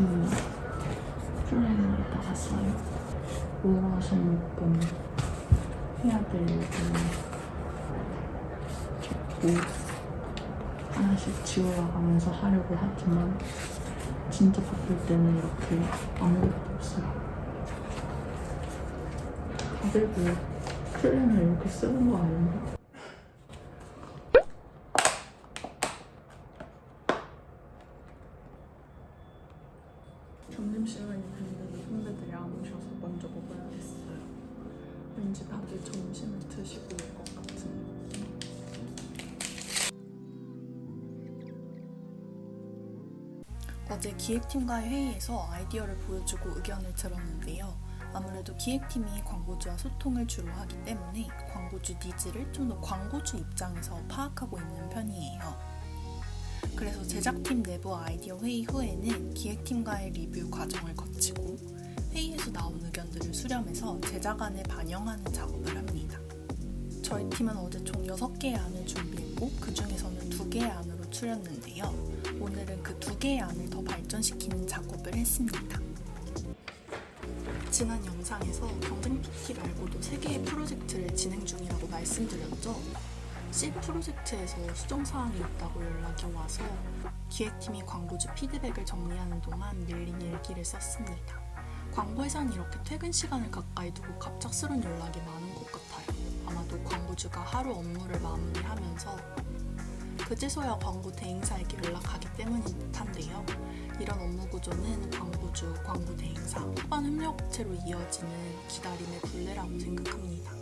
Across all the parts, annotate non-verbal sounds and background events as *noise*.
오늘 해야 될 일을 이 플래너에다가 써요. 원하시는 분 해야 될 일을 적고 하나씩 지워가면서 하려고 하지만 진짜 바쁠 때는 이렇게 아무것도 없어요. 다들 뭐 플래너 이렇게 쓰는 거 아닌가? 점심시간이 됐는데 선배들이 안 오셔서 먼저 먹어야겠어요. 왠지 다들 점심을 드시고 올 것 같은. 어제 기획팀과의 회의에서 아이디어를 보여주고 의견을 들었는데요. 아무래도 기획팀이 광고주와 소통을 주로 하기 때문에 광고주 니즈를 좀 더 광고주 입장에서 파악하고 있는 편이에요. 그래서 제작팀 내부 아이디어 회의 후에는 기획팀과의 리뷰 과정을 거치고 회의에서 의 견들을 수렴해서 제작안에 반영하는 작업을 합니다. 저희 팀은 어제 총 6개의 안을 준비했고 그 중에서는 2개의 안으로 추렸는데요. 오늘은 그두 개의 안을 더 발전시키는 작업을 했습니다. 지난 영상에서 경쟁 PT 말고도 세 개의 프로젝트를 진행 중이라고 말씀드렸죠. C 프로젝트에서 수정 사항이 있다고 연락이 와서 기획팀이 광고주 피드백을 정리하는 동안 밀린 일기를 썼습니다. 광고회사는 이렇게 퇴근 시간을 가까이 두고 갑작스런 연락이 많은 것 같아요. 아마도 광고주가 하루 업무를 마무리하면서 그제서야 광고 대행사에게 연락하기 때문인 듯한데요. 이런 업무 구조는 광고주, 광고 대행사, 후반 협력업체로 이어지는 기다림의 굴레라고 생각합니다.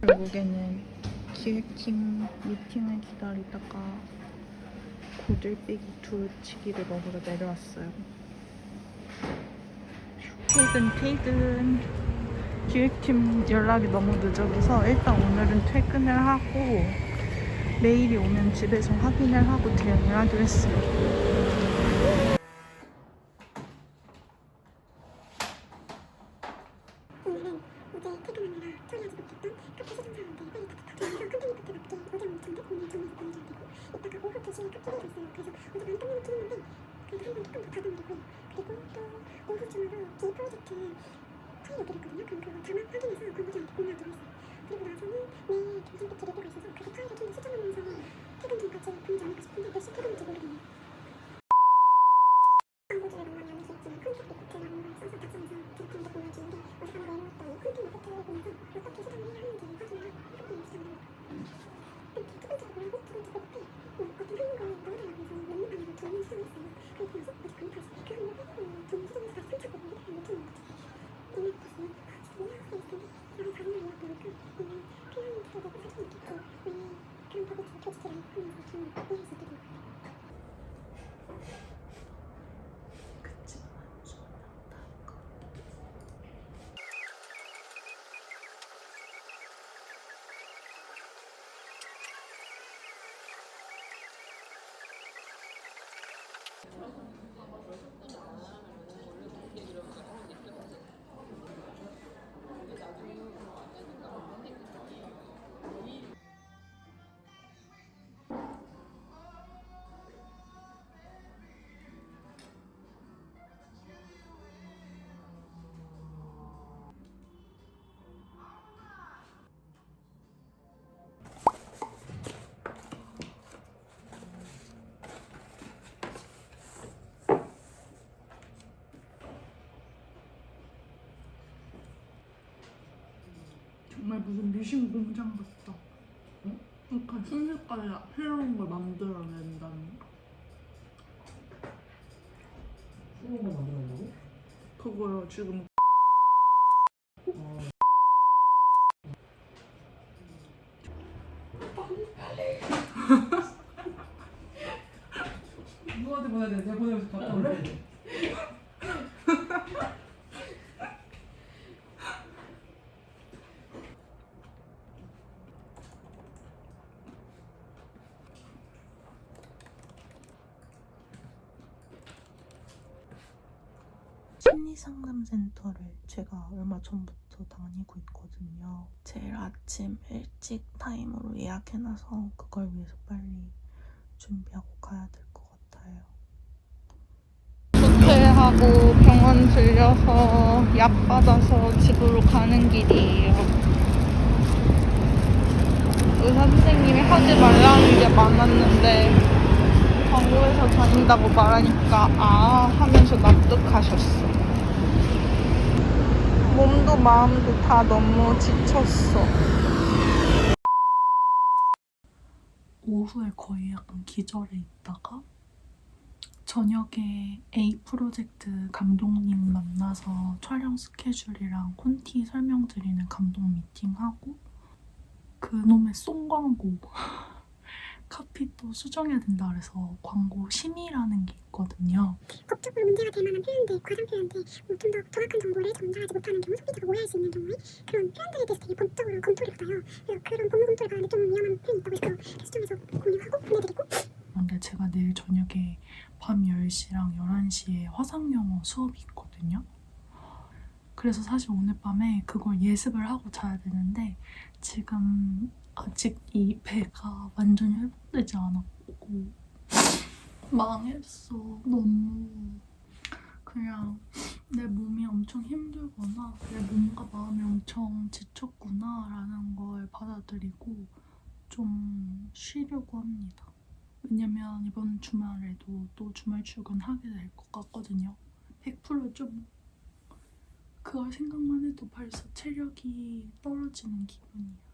결국에는 기획팀 미팅을 기다리다가 고들빼기 두치기를 먹으러 내려왔어요. 퇴근 퇴근. 기획팀 연락이 너무 늦어져서 일단 오늘은 퇴근을 하고 메일이 오면 집에서 확인을 하고 대응을 하기로 했어요. 이따가 오후 2시에 cấp 기회가 있어요 그래서 어제 만땅면을 찍는데 그리고 또 중으로 D 프로젝트 파일을 드렸거든요 그럼 그거 자막 확인해서 광고주한테 공유하기로 그리고 나서는 내일 경쟁 PT 리뷰가 있어서 그 파일을 좀더 수정하면서 퇴근 전까지 보내지 않을까 싶은데 몇시 퇴근인지 모르겠네요 정말 무슨 미신 공장 같다. 어? 그러니까 순식간에 새로운 걸 만들어낸다는 새로운 거 만들어낸다고? 그거요 지금 어, 누구한테 보내야 돼? 내가 보내고 싶어. 갔다 올래? 심리상담센터를 제가 얼마 전부터 다니고 있거든요. 제일 아침 일찍 타임으로 예약해놔서 그걸 위해서 빨리 준비하고 가야 될 것 같아요. 호텔하고 병원 들려서 약 받아서 집으로 가는 길이에요. 의사 선생님이 하지 말라는 게 많았는데 광고에서 다닌다고 말하니까 아 하면서 납득하셨어. 몸도 마음도 다 너무 지쳤어. 오후에 거의 약간 기절해 있다가 저녁에 A 프로젝트 감독님 만나서 촬영 스케줄이랑 콘티 설명드리는 감독 미팅하고 그놈의 송 광고 카피 또 수정해야 된다 그래서 광고 심의라는 게 있거든요. 법적으로 문제가 될 만한 표현들, 과장 표현들, 뭐좀더 정확한 정보를 전달하지 못하는 경우, 소비자가 오해할 수 있는 경우에 그런 표현들에 대해서 되게 법적으로 검토를 받아요. 그래서 그런 법무 검토를 받는데 좀 위험한 표현이 있다고 해서 개수점에서 공유하고 보내드리고 근데 제가 내일 저녁에 밤 10시랑 11시에 화상영어 수업이 있거든요. 그래서 사실 오늘 밤에 그걸 예습을 하고 자야 되는데 지금 아직 이 배가 완전히 회복되지 않았고 망했어. 너무 그냥 내 몸이 엄청 힘들거나 내 몸과 마음이 엄청 지쳤구나 라는 걸 받아들이고 좀 쉬려고 합니다. 왜냐면 이번 주말에도 또 주말 출근하게 될 것 같거든요. 100%좀 그걸 생각만 해도 벌써 체력이 떨어지는 기분이에요.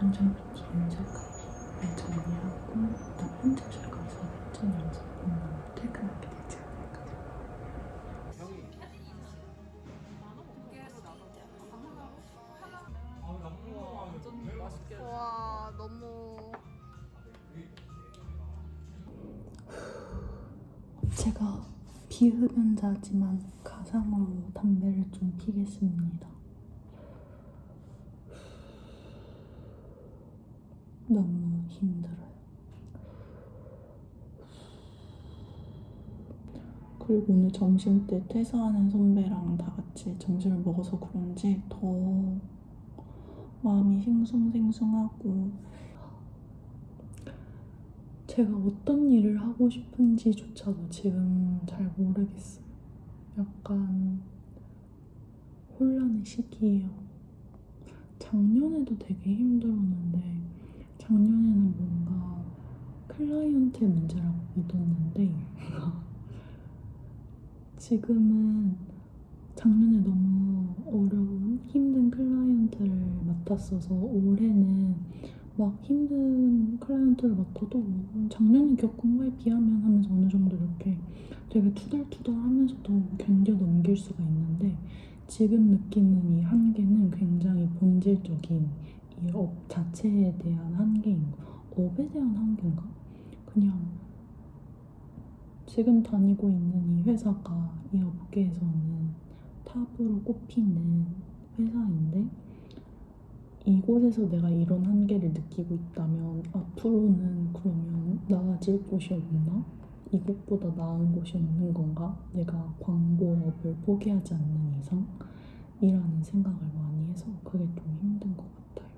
감정 연습을 정리하고 나 편집실 가서 편집 연습하고 퇴근하게 되지 않을까 와 너무 제가 비흡연자지만 가상으로 담배를 좀 피겠습니다. 너무 힘들어요. 그리고 오늘 점심 때 퇴사하는 선배랑 다 같이 점심을 먹어서 그런지 더 마음이 싱숭생숭하고 제가 어떤 일을 하고 싶은지조차도 지금 잘 모르겠어요. 약간 혼란의 시기예요. 작년에도 되게 힘들었는데 작년에는 뭔가 클라이언트의 문제라고 믿었는데 *laughs* 지금은 작년에 너무 어려운 힘든 클라이언트를 맡았어서 올해는 막 힘든 클라이언트를 맡아도 뭐 작년에 겪은 거에 비하면 하면서 어느 정도 이렇게 되게 투덜투덜 하면서도 견뎌 넘길 수가 있는데 지금 느끼는 이 한계는 굉장히 본질적인 이 업 자체에 대한 한계인 거 업에 대한 한계인가? 그냥 지금 다니고 있는 이 회사가 이 업계에서는 탑으로 꼽히는 회사인데 이곳에서 내가 이런 한계를 느끼고 있다면 앞으로는 그러면 나아질 곳이 없나? 이곳보다 나은 곳이 없는 건가? 내가 광고업을 포기하지 않는 이상? 이라는 생각을 많이 해서 그게 좀 힘든 것 같아요.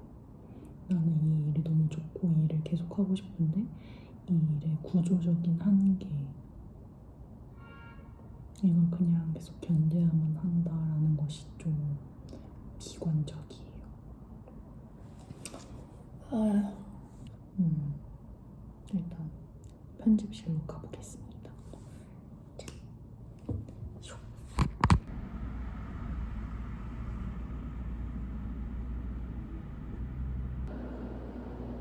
나는 이 일이 너무 좋고 이 일을 계속하고 싶은데 이 일의 구조적인 한계 이걸 그냥 계속 견뎌야만 한다라는 것이 좀 비관적이에요. 아, 음, 일단 편집실로 가보겠습니다.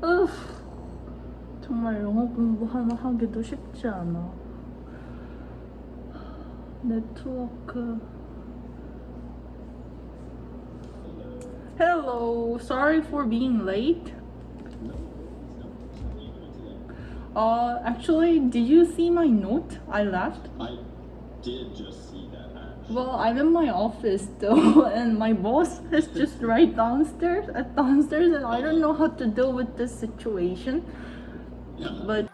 으, 정말 영어 공부 하나 하기도 쉽지 않아. 네트워크. Hello, sorry for being late. Uh, actually, did you see my note I left? I did just see that. Uh, Well, I'm in my office still, *laughs* and my boss is just right downstairs at downstairs, and I don't know how to deal with this situation. But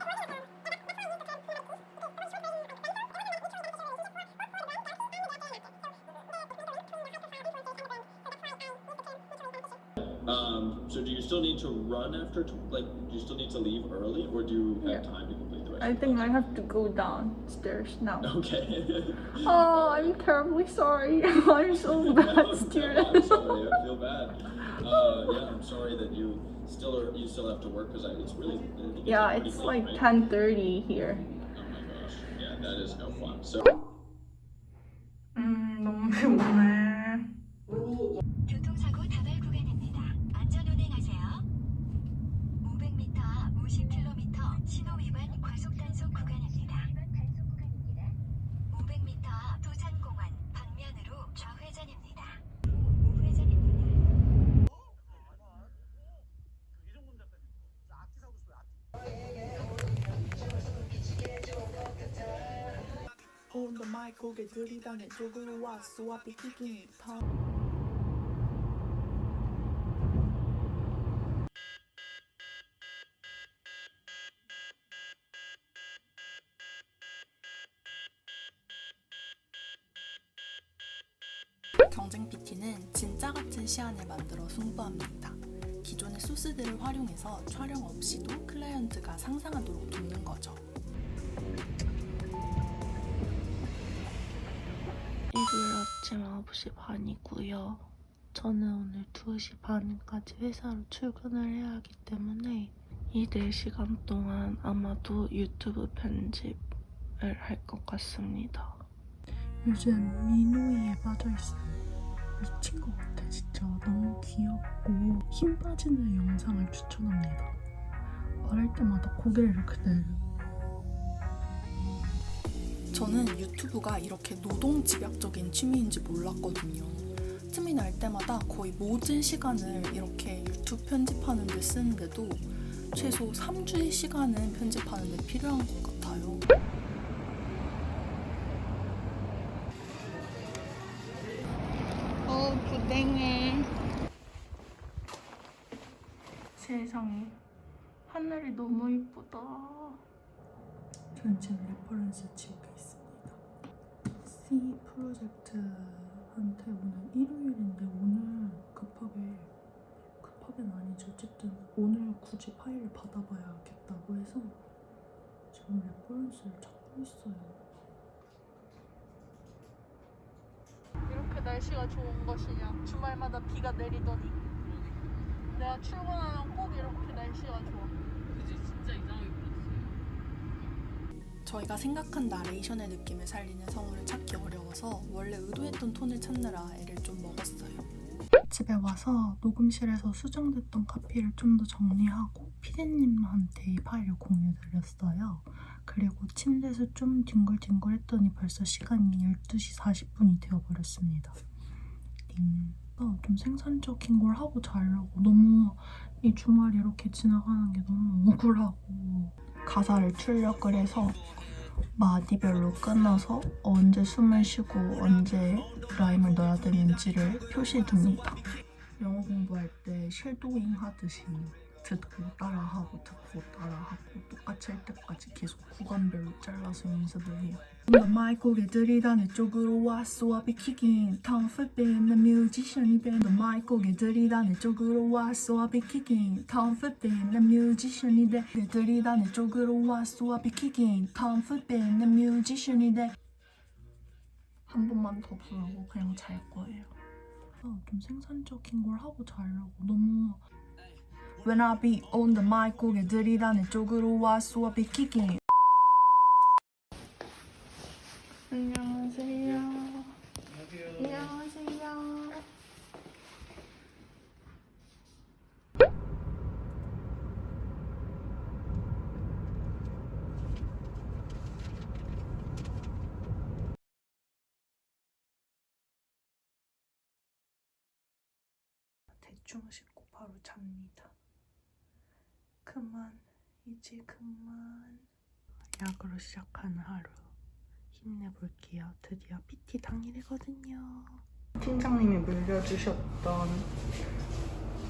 need to run after, t- like, do you still need to leave early, or do you have Yeah. time to complete the rest? I of the think I have to go downstairs now. Okay. *laughs* Oh, I'm terribly sorry. I'm *laughs* so *laughs* bad No, student. I'm sorry. I feel bad. Uh, yeah, I'm sorry that you still are. You still have to work because it's really. I think yeah, pretty it's late, like right? 10:30 here. Oh my gosh. Yeah, that is no fun. So. 음, 너무 배고프네. Mic 고개 들이다 내 쪽으로 와 킥인 타 경쟁 PT는 진짜 같은 시안을 만들어 승부합니다. 기존의 소스들을 활용해서 촬영 없이도 클라이언트가 상상하도록 돕는 거죠. 아침 9시 반이고요. 저는 오늘 2시 반까지 회사로 출근을 해야 하기 때문에 이 4시간 동안 아마도 유튜브 편집을 할 것 같습니다. 요즘 미노이에 빠져있어요. 미친 것 같아, 진짜. 너무 귀엽고 힘 빠지는 영상을 추천합니다. 말할 때마다 고개를 이렇게 내려. 저는 유튜브가 이렇게 노동 집약적인 취미인지 몰랐거든요. 틈이 날 때마다 거의 모든 시간을 이렇게 유튜브 편집하는 데 쓰는데도 최소 3주의 시간은 편집하는 데 필요한 것 같아요. 어, 부댕해. 세상에. 하늘이 너무 이쁘다. 저는 지금 레퍼런스 있습니다. C 프로젝트한테 오늘 일요일인데 오늘 급하게 급하게는 아니죠. 어쨌든 오늘 굳이 파일을 받아봐야겠다고 해서 지금 레퍼런스를 찾고 있어요. 이렇게 날씨가 좋은 것이냐. 주말마다 비가 내리더니. 내가 출근하면 꼭 이렇게 날씨가 좋아. 저희가 생각한 나레이션의 느낌을 살리는 성우를 찾기 어려워서 원래 의도했던 톤을 찾느라 애를 좀 먹었어요. 집에 와서 녹음실에서 수정됐던 카피를 좀 더 정리하고 피디님한테 이 파일을 공유 드렸어요. 그리고 침대에서 좀 뒹굴뒹굴 했더니 벌써 시간이 12시 40분이 되어버렸습니다. 좀 생산적인 걸 하고 자려고 너무 이 주말이 이렇게 지나가는 게 너무 억울하고 가사를 출력을 해서 마디별로 끊어서 언제 숨을 쉬고 언제 라임을 넣어야 되는지를 표시해 줍니다. 영어 공부할 때 쉘도잉 하듯이 듣고 따라하고 듣고 따라하고 똑같이 할 때까지 계속 구간별로 잘라서 연습을 해요. 뭔가 마이 고개 들이다 내 쪽으로 와 수압이 킥인 컴플빈 내 뮤지션이 돼너 마이 고개 들이다 내 쪽으로 와 수압이 킥인 컴플빈 내 뮤지션이 돼. 들이다 내 쪽으로 와 수압이 킥인 컴플빈 내 뮤지션이 돼한 번만 더 부르고 그냥 잘 거예요. 어, 좀 생산적인 걸 하고 자려고. 너무 When I be on the mic 고개 들이다 내 쪽으로 와 수압이 킥인 안녕하세요. 안녕하세요. 대충 씻고 바로 잡니다. 그만, 이제 그만. 약으로 시작하는 하루. 힘내볼게요. 드디어 PT 당일이거든요. 팀장님이 물려주셨던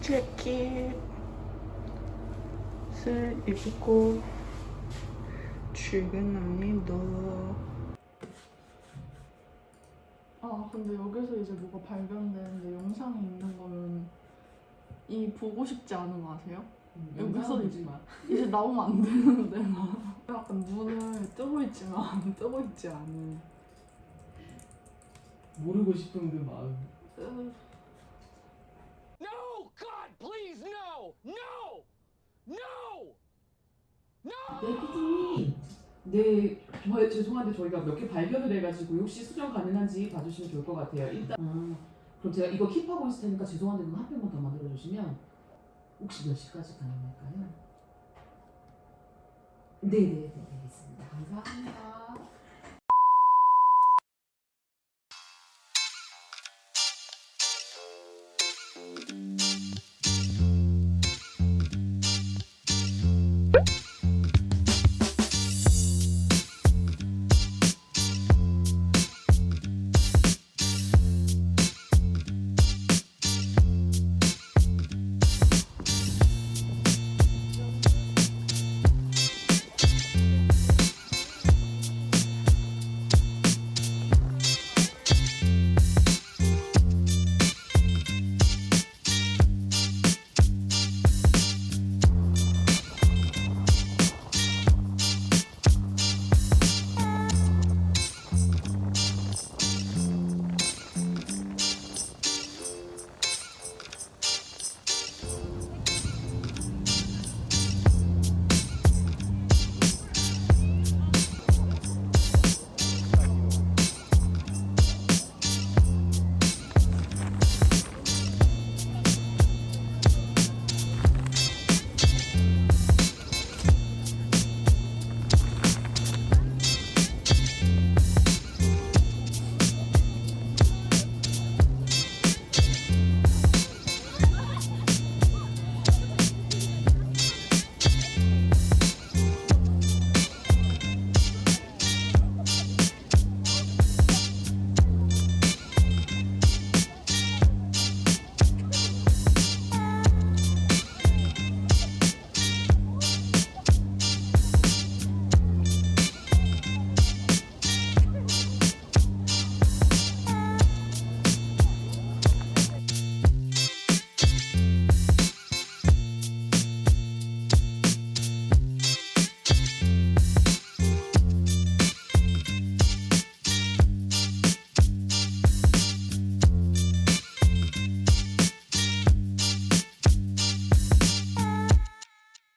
재킷을 입고 출근합니다. 아 근데 여기서 이제 뭐가 발견되는데 영상이 있는 거면 이 보고 싶지 않은 거 아세요? 여기서 보지 마. 이제 나오면 안 되는데 막 *laughs* 약간 눈을 뜨고 있지만 *laughs* 뜨고 있지 않은 모르고 싶은 그 마음. 으, No! God, please, no! No! No! 네, 피디님. 네, 저, 죄송한데 저희가 몇 개 발견을 해가지고 혹시 수정 가능한지 봐주시면 좋을 것 같아요. 일단, 아, 그럼 제가 이거 킵하고 있을 테니까 죄송한데 그거 한 편만 더 만들어 주시면 혹시 몇 시까지 가능할까요? 네네 네, 알겠습니다. 감사합니다.